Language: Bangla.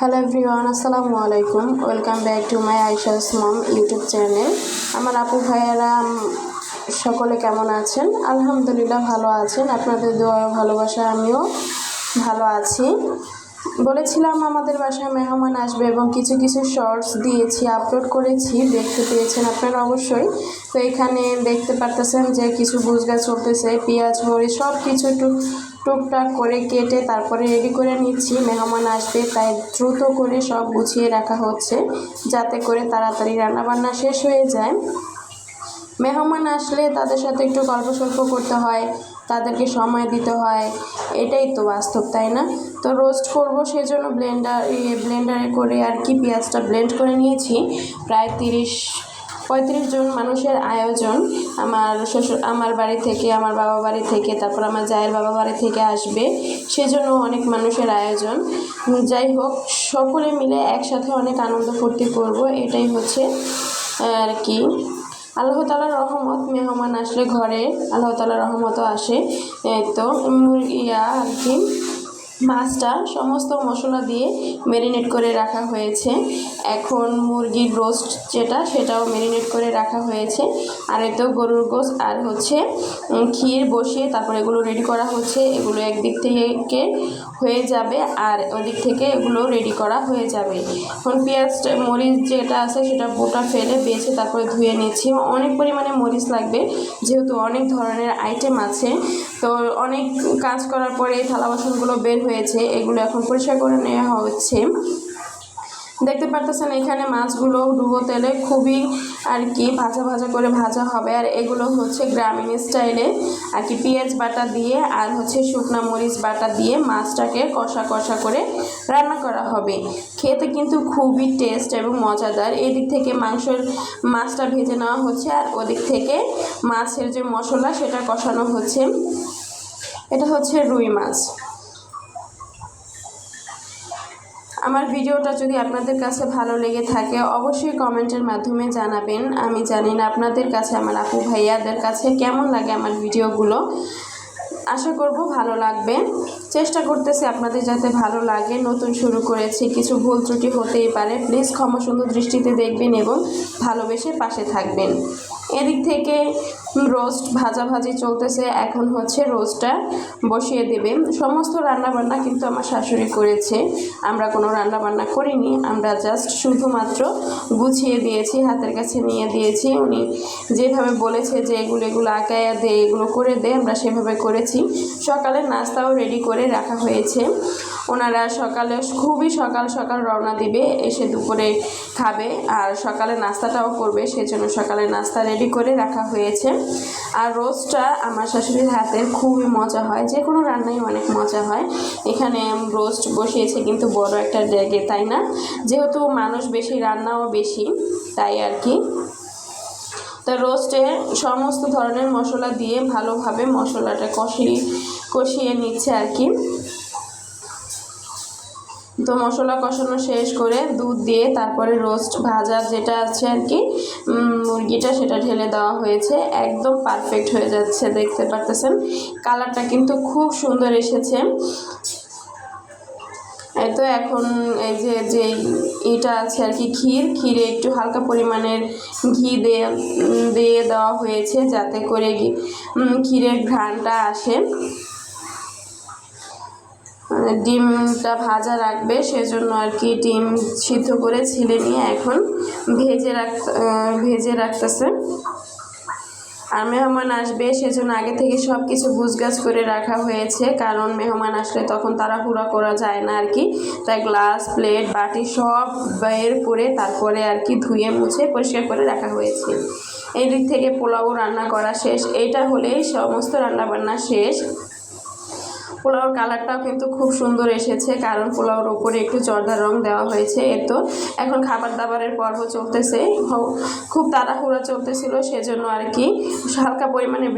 হ্যালো এভরিওয়ান আসসালামু আলাইকুম ওয়েলকাম ব্যাক টু মাই আইসাস মম ইউটিউব চ্যানেল আমার আপু ভাইয়েরা সকলে কেমন আছেন? আলহামদুলিল্লাহ ভালো আছেন। আপনাদের দোয়া ভালোবাসা আমিও ভালো আছি। বলেছিলাম আমাদের বাসায় মেহমান আসবে এবং কিছু কিছু শর্টস দিয়েছি আপলোড করেছি। দেখতে পেয়েছেন আপনারা অবশ্যই। তো এখানে দেখতে পারতেছেন যে কিছু বুজগা চলতেছে, পেঁয়াজ, মরিচ সব কিছু টুক টুকটাক করে কেটে তারপরে রেডি করে নিচ্ছি। মেহমান আসবে, তাই দ্রুত করে সব গুছিয়ে রাখা হচ্ছে, যাতে করে তাড়াতাড়ি রান্নাবান্না শেষ হয়ে যায়। মেহমান আসলে তাদের সাথে একটু গল্প সল্প করতে হয়, তাদেরকে সময় দিতে হয়, এটাই তো বাস্তব, তাই না? তো রোস্ট করব সেজন্য ব্লেন্ডার ব্লেন্ডারে করে আর কি পেঁয়াজটা ব্লেন্ড করে নিয়েছি। প্রায় তিরিশ পঁয়ত্রিশ জন মানুষের আয়োজন। আমার শ্বশুর, আমার বাড়ি থেকে, আমার বাবা বাড়ি থেকে, তারপর আমার জায়ের বাবা বাড়ি থেকে আসবে। সেজন্য অনেক মানুষের আয়োজন। যাই হোক, সকলে মিলে একসাথে অনেক আনন্দ ফুর্তি করব। এটাই হচ্ছে, আর কি। আল্লাহ তালার রহমত মেহমান আসলে ঘরে। আল্লাহ তালার রহমতও আসে। তো ইয়া আর কি। মাছটা সমস্ত মশলা দিয়ে ম্যারিনেট করে রাখা হয়েছে। এখন মুরগির রোস্ট যেটা, সেটাও ম্যারিনেট করে রাখা হয়েছে। আর এতো গরুর গোস আর হচ্ছে ক্ষীর বসিয়ে তারপর এগুলো রেডি করা হচ্ছে। এগুলো একদিক থেকে হয়ে যাবে, আর ওদিক থেকে এগুলো রেডি করা হয়ে যাবে। এখন পেঁয়াজ, মরিচ যেটা আছে, সেটা বোটা ফেলে বেছে তারপরে ধুয়ে নিচ্ছি। অনেক পরিমাণে মরিচ লাগবে, যেহেতু অনেক ধরনের আইটেম আছে। তো অনেক কাজ করার পরে থালা বাসনগুলো বের হয়েছে, এগুলো এখন পরিষ্কার করে নেওয়া হচ্ছে। দেখতে পারতেছেন, এখানে মাছগুলো ডুবো তেলে খুবই আর কি ভাজা ভাজা করে ভাজা হবে। আর এগুলো হচ্ছে গ্রামীণ স্টাইলে আর কি পেঁয়াজ বাটা দিয়ে আর হচ্ছে শুকনা মরিচ বাটা দিয়ে মাছটাকে কষা কষা করে রান্না করা হবে। খেতে কিন্তু খুবই টেস্ট এবং মজাদার। এদিক থেকে মাংসের মাছটা ভেজে নেওয়া হচ্ছে আর ওদিক থেকে মাছের যে মশলা সেটা কষানো হচ্ছে। এটা হচ্ছে রুই মাছ। আমার ভিডিওটা যদি আপনাদের কাছে ভালো লেগে থাকে, অবশ্যই কমেন্টের মাধ্যমে জানাবেন। আমি জানি না আপনাদের কাছে, আমার আপু ভাইয়াদের কাছে কেমন লাগে আমার ভিডিওগুলো। আশা করব ভালো লাগবে। চেষ্টা করতেছি আপনাদের যাতে ভালো লাগে। নতুন শুরু করেছি, কিছু ভুল ত্রুটি হতেই পারে। প্লিজ ক্ষমা সুন্দর দৃষ্টিতে দেখবেন এবং ভালোবেসে পাশে থাকবেন। এদিক থেকে রোস্ট ভাজাভাজি চলতেছে, এখন হচ্ছে রোস্টটা বসিয়ে দেবে। সমস্ত রান্নাবান্না কিন্তু আমার শাশুড়ি করেছে। আমরা কোনো রান্নাবান্না করিনি, আমরা জাস্ট শুধুমাত্র গুছিয়ে দিয়েছি, হাতের কাছে নিয়ে দিয়েছি। উনি যেভাবে বলেছে যে এগুলো এগুলো আঁকায়া দে, এগুলো করে দে, আমরা সেভাবে করেছি। সকালে নাস্তাও রেডি করে রাখা হয়েছে। ওনারা সকালে, খুবই সকাল সকাল রওনা দিবে, এসে দুপুরে খাবে। আর সকালে নাস্তাটাও করবে, সেজন্য সকালে নাস্তা রেডি করে রাখা হয়েছে। আর রোস্টটা আমার শাশুড়ির হাতের খুবই মজা হয় যে কোনো রান্নাই অনেক মজা হয়। এখানে রোস্ট বসিয়েছে কিন্তু বড় একটা জায়গায় তাই না? যেহেতু মানুষ বেশি, রান্নাও বেশি, তাই আর কি। তো রোস্টে সমস্ত ধরনের মশলা দিয়ে ভালোভাবে মশলাটা কষিয়ে কষিয়ে নিচ্ছে আর কি। তো মশলা কষানো শেষ করে দুধ দিয়ে তারপরে রোস্ট ভাজা যেটা আছে আর কি মুরগিটা সেটা ঢেলে দেওয়া হয়েছে। একদম পারফেক্ট হয়ে যাচ্ছে, দেখতে পারতেছেন? কালারটা কিন্তু খুব সুন্দর এসেছে। এই তো এখন এই যে যে এটা আছে আর কি ক্ষীর, ক্ষীরে একটু হালকা পরিমাণের ঘি দিয়ে দিয়ে দেওয়া হয়েছে যাতে করে ক্ষীরের ঘ্রাণটা আসে। ডিমটা ভাজা রাখবে, সেজন্য আর কি ডিম সিদ্ধ করে ছিলে নিয়ে এখন ভেজে রাখ ভেজে রাখতেছে। আর মেহমান আসবে, সেজন্য আগে থেকে সব কিছু গুছগাছ করে রাখা হয়েছে, কারণ মেহমান আসলে তখন তাড়াহুড়া করা যায় না আর কি। তাই গ্লাস, প্লেট, বাটি সব বের করে তারপরে আর কি ধুয়ে মুছে পরিষ্কার করে রাখা হয়েছে। এই দিক থেকে পোলাও রান্না করা শেষ, এইটা হলেই সমস্ত রান্নাবান্না শেষ। পোলাওর কালারটাও কিন্তু খুব সুন্দর এসেছে, কারণ পোলাওর ওপরে একটু জর্দার রং দেওয়া হয়েছে এর তো। এখন খাবার দাবারের পর্ব চলতেছে খুব তাড়াহুড়া চলতেছিল সেজন্য আর কি, হালকা পরিমাণে